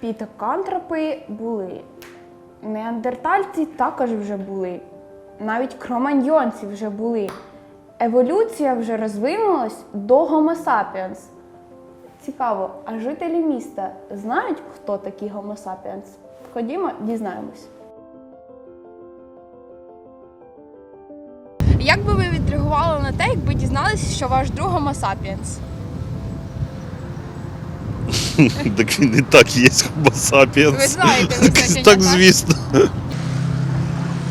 Пітокантропи були. Неандертальці також вже були. Навіть кроманьйонці вже були. Еволюція вже розвинулась до Homo sapiens. Цікаво, а жителі міста знають, хто такі Homo sapiens? Ходімо, дізнаємось. Як би ви відреагували на те, якби дізналися, що ваш друг Homo sapiens? Так він і так є Homo sapiens. Ви знаєте визначення, Так, так? звісно.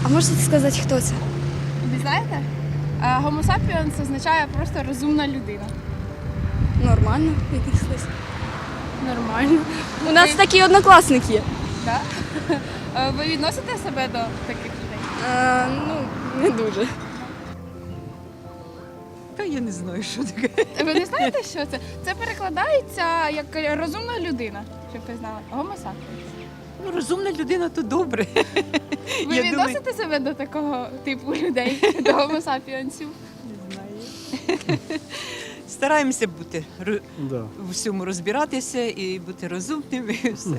А можете сказати, хто це? Ви знаєте? Е, Homo sapiens означає просто розумна людина. Нормально віднеслись. Нормально. У нас такий однокласник є. Так? Е, Ви відносите себе до таких людей? Е, ну, не дуже. Та я не знаю, що таке. Ви не знаєте, що це? Це перекладається як розумна людина, щоб ви знали. Homo sapiens. Ну, розумна людина то добре. Ви Я відносите себе до такого типу людей, до Homo? Не знаю. Стараємося бути ро- в всьому розбиратися і бути розумними. І все.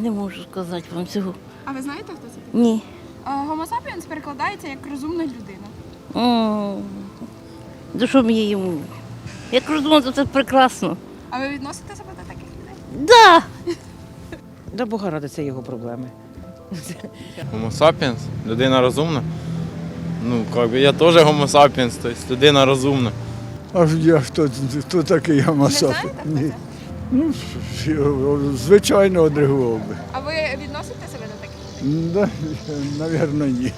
Не можу сказати вам цього. А ви знаєте, хто це? Ні. Е, Homo sapiens перекладається як розумна людина. М, Да що мені йому? Як розумно, то це прекрасно. А ви відносите себе до таких людей? Да! Да Бога ради, це його проблеми. Homo sapiens, людина розумна. Ну, как би я теж Homo sapiens, тобто людина розумна. А ж я хто, хто такий знаєте, хто Ні. Ну, звичайно, одреагував би. А ви відносите себе до таких? Да, навірно, ні.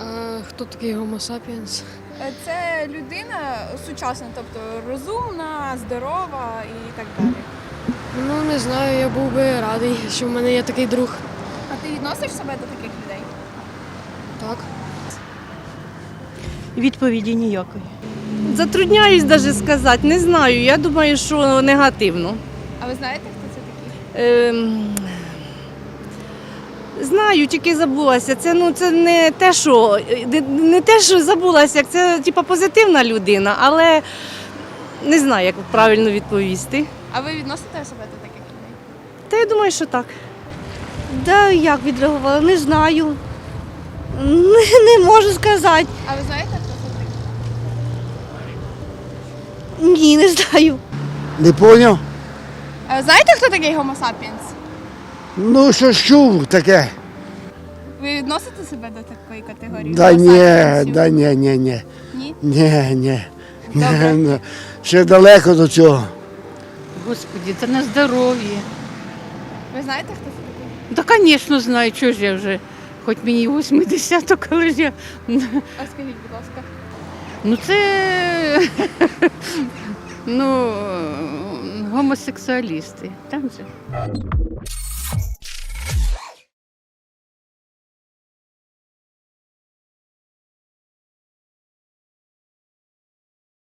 А, хто такий Homo sapiens? Е, Це людина сучасна, тобто розумна, здорова і так далі. Ну не знаю, я був би радий, що в мене є такий друг. А ти відносиш себе до таких людей? Так. Відповіді ніякої. Затрудняюсь навіть сказати, не знаю. Я думаю, що негативно. А ви знаєте, хто це такий? Ем... Знаю, тільки забулася. Це ну це не те, що не, те, що забулася, як це типа позитивна людина, але не знаю, як правильно відповісти. А ви відносите себе до таких людей? Та я думаю, що так. Да як відреагувала, не знаю. Не, не можу сказати. А ви знаєте, хто це такий? Ні, не знаю. Не поняв? Е, Знаєте, хто такий sapiens? Ну, що ж чув таке? Ви відносите себе до такої категорії? Да ні, да ні, ні, ні. Ні? Ні, ні. Добре. Ні, ні. Ще далеко до цього. Господі, це на здоров'я. Ви знаєте, хто це такий? Та, звісно, знаю, чого ж я вже, хоч мені 80, коли ж я. А скажіть, будь ласка. Ну це ну, гомосексуалісти. Там же.